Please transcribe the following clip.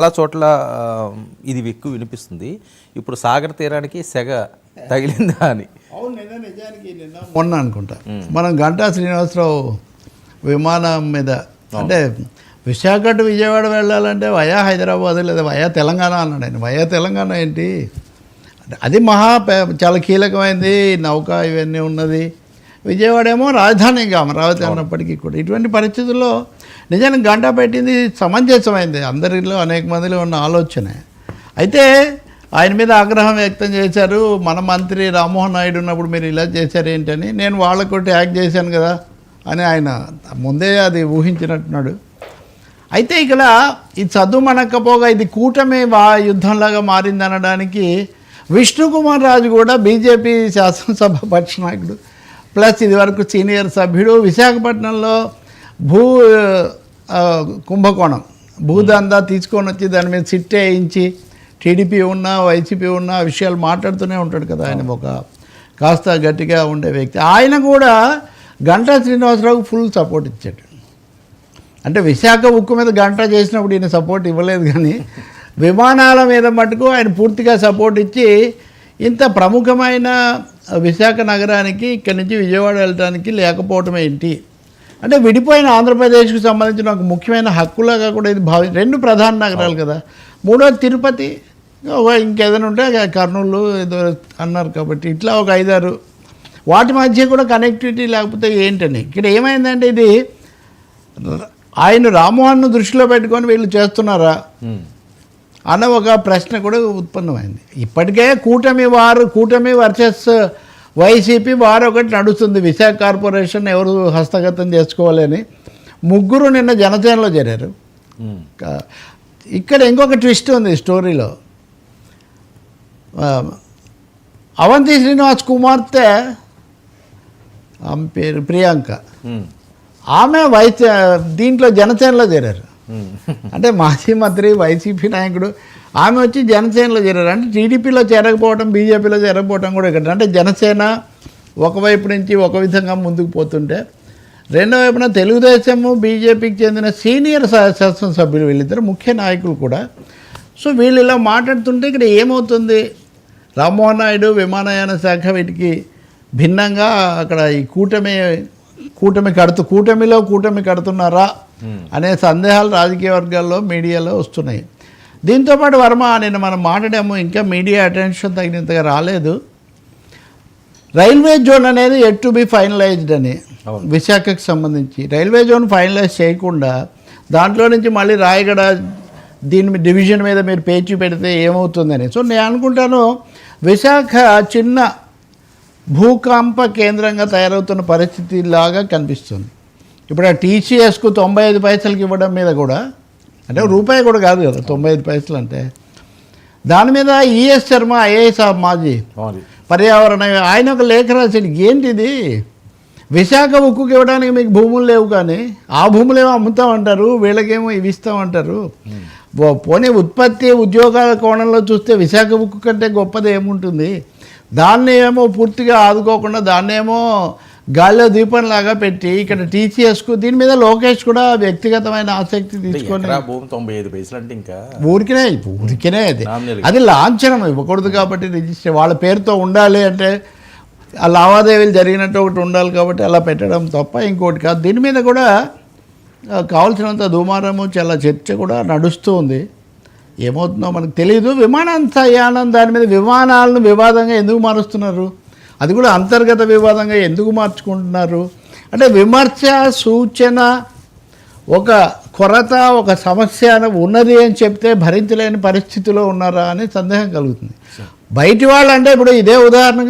చాలా చోట్ల ఇది ఎక్కువ వినిపిస్తుంది. ఇప్పుడు సాగర్ తీరానికి సెగ తగిలిందా అని. అవును నిన్న నిజానికి నిన్న మొన్న అనుకుంటా. మనం గంటా శ్రీనివాసరావు విమానం మీద అంటే విశాఖ టు విజయవాడ వెళ్ళాలంటే వయా హైదరాబాద్ లేదా వయా తెలంగాణ అన్నాడు ఆయన. వయా తెలంగాణ ఏంటి? అంటే అది మహా చాలా కీలకమైంది నౌక ఇవన్నీ ఉన్నది. విజయవాడ ఏమో రాజధానిగా అమరావతి అన్నప్పటికీ కూడా. ఇటువంటి పరిస్థితుల్లో నిజానికి గంట పెట్టింది సమంజసమైంది. అందరిలో అనేక మందిలో ఉన్న ఆలోచనే. అయితే ఆయన మీద ఆగ్రహం వ్యక్తం చేశారు. మన మంత్రి రామ్మోహన్ నాయుడు ఉన్నప్పుడు మీరు ఇలా చేశారు ఏంటని. నేను వాళ్ళకు ట్యాగ్ చేశాను కదా అని ఆయన ముందే అది ఊహించినట్టున్నాడు. అయితే ఇక్కడ ఈ చదువు మనకపోగా ఇది కూటమి వా యుద్ధంలాగా మారింది అనడానికి విష్ణుకుమార్ రాజు కూడా బీజేపీ శాసనసభ పక్ష నాయకుడు. ప్లస్ ఇదివరకు సీనియర్ సభ్యుడు విశాఖపట్నంలో భూ కుంభకోణం. భూదందా తీసుకొని వచ్చి దాని మీద సిట్ వేయించి టీడీపీ ఉన్నా వైసీపీ ఉన్నా ఆ విషయాలు మాట్లాడుతూనే ఉంటాడు కదా ఆయన ఒక కాస్త గట్టిగా ఉండే వ్యక్తి. ఆయన కూడా గంటా శ్రీనివాసరావుకు ఫుల్ సపోర్ట్ ఇచ్చాడు. అంటే విశాఖ ఉక్కు మీద గంట చేసినప్పుడు ఈయన సపోర్ట్ ఇవ్వలేదు కానీ విమానాల మీద మటుకు ఆయన పూర్తిగా సపోర్ట్ ఇచ్చి ఇంత ప్రముఖమైన విశాఖ నగరానికి ఇక్కడి నుంచి విజయవాడ వెళ్ళడానికి లేకపోవటం ఏంటి అంటే విడిపోయిన ఆంధ్రప్రదేశ్కి సంబంధించిన ఒక ముఖ్యమైన హక్కులాగా కూడా ఇది భావి రెండు ప్రధాన నగరాలు కదా. మూడోది తిరుపతి ఇంకేదైనా ఉంటే కర్నూలు ఏదో అన్నారు కాబట్టి ఇట్లా ఒక ఐదారు. వాటి మధ్య కూడా కనెక్టివిటీ లేకపోతే ఏంటని? ఇక్కడ ఏమైందంటే ఇది ఆయన రామ్మోహన్ను దృష్టిలో పెట్టుకొని వీళ్ళు చేస్తున్నారా. అన్న ఒక ప్రశ్న కూడా ఉత్పన్నమైంది. ఇప్పటికే కూటమి వారు కూటమి వర్సెస్ వైసీపీ వారు ఒకటి నడుస్తుంది. విశాఖ కార్పొరేషన్ ఎవరు హస్తగతం చేసుకోవాలని ముగ్గురు నిన్న జనసేనలో చేరారు. ఇక్కడ ఇంకొక ట్విస్ట్ ఉంది స్టోరీలో. అవంతి శ్రీనివాస్ కుమార్తె ఆమె పేరు ప్రియాంక. ఆమె వైస్ దీంట్లో జనసేనలో చేరారు. అంటే మాజీ మంత్రి వైసీపీ నాయకుడు ఆమె వచ్చి జనసేనలో చేరారు. అంటే టీడీపీలో చేరకపోవడం బీజేపీలో చేరకపోవడం కూడా ఇక్కడ. అంటే జనసేన ఒకవైపు నుంచి ఒక విధంగా ముందుకు పోతుంటే రెండో వైపున తెలుగుదేశము బీజేపీకి చెందిన సీనియర్ శా- శాసనసభ్యులు వీళ్ళిద్దరు ముఖ్య నాయకులు కూడా. సో వీళ్ళు ఇలా మాట్లాడుతుంటే ఇక్కడ ఏమవుతుంది? రామ్మోహన్ నాయుడు విమానయాన శాఖ వీటికి భిన్నంగా అక్కడ ఈ కూటమి కూటమి కడుతూ కూటమిలో కూటమి కడుతున్నారా? అనే సందేహాలు రాజకీయ వర్గాల్లో మీడియాలో వస్తున్నాయి. దీంతోపాటు వర్మ నిన్న మనం మాట్లాడాము ఇంకా మీడియా అటెన్షన్ తగినంతగా రాలేదు. రైల్వే జోన్ అనేది ఎట్ టు బి ఫైనలైజ్డ్ అని. విశాఖకు సంబంధించి. రైల్వే జోన్ ఫైనలైజ్ చేయకుండా దాంట్లో నుంచి మళ్ళీ రాయగడ దీని డివిజన్ మీద మీరు పేచి పెడితే ఏమవుతుందని. సో నేను అనుకుంటాను విశాఖ చిన్న భూకంప కేంద్రంగా తయారవుతున్న పరిస్థితి లాగా కనిపిస్తుంది. ఇప్పుడు ఆ టీసీఎస్కు తొంభై ఐదు పైసలకి ఇవ్వడం మీద కూడా అంటే రూపాయి కూడా కాదు కదా తొంభై ఐదు పైసలు అంటే. దాని మీద ఈఎస్ శర్మ ఐఏఎస్ మాజీ. పర్యావరణ ఆయన ఒక లేఖ రాశాడు ఏంటిది? విశాఖ ఉక్కుకి ఇవ్వడానికి మీకు భూములు లేవు కానీ ఆ భూములు ఏమో అమ్ముతామంటారు వీళ్ళకేమో ఇవి ఇస్తామంటారు. పోనీ ఉత్పత్తి ఉద్యోగాల కోణంలో చూస్తే విశాఖ ఉక్కు కంటే గొప్పది ఏముంటుంది? దాన్ని ఏమో పూర్తిగా ఆదుకోకుండా దాన్ని ఏమో గాల్లో దీపంలాగా పెట్టి ఇక్కడ టీసీఎస్కు దీని మీద లోకేష్ కూడా వ్యక్తిగతమైన ఆసక్తి తీసుకొని భూమి తొంభై ఐదు పైసలు అంటే ఇంకా? ఊరికినే ఊరికినే అది. అది లాంఛనం ఇవ్వకూడదు కాబట్టి రిజిస్టర్ వాళ్ళ పేరుతో ఉండాలి అంటే ఆ లావాదేవీలు జరిగినట్టు ఒకటి ఉండాలి కాబట్టి అలా పెట్టడం తప్ప ఇంకోటి కాదు. దీని మీద కూడా కావాల్సినంత దుమారము చాలా చర్చ కూడా నడుస్తూ ఉంది. ఏమవుతుందో మనకు తెలియదు విమానాంతయానం దాని మీద విమానాలను వివాదంగా ఎందుకు మారుస్తున్నారు? అది కూడా అంతర్గత వివాదంగా ఎందుకు మార్చుకుంటున్నారు? అంటే విమర్శ సూచన ఒక కొరత ఒక సమస్య ఉన్నది అని చెప్తే భరించలేని పరిస్థితిలో ఉన్నారా అని సందేహం కలుగుతుంది. బయటి వాళ్ళు అంటే ఇప్పుడు ఇదే ఉదాహరణకు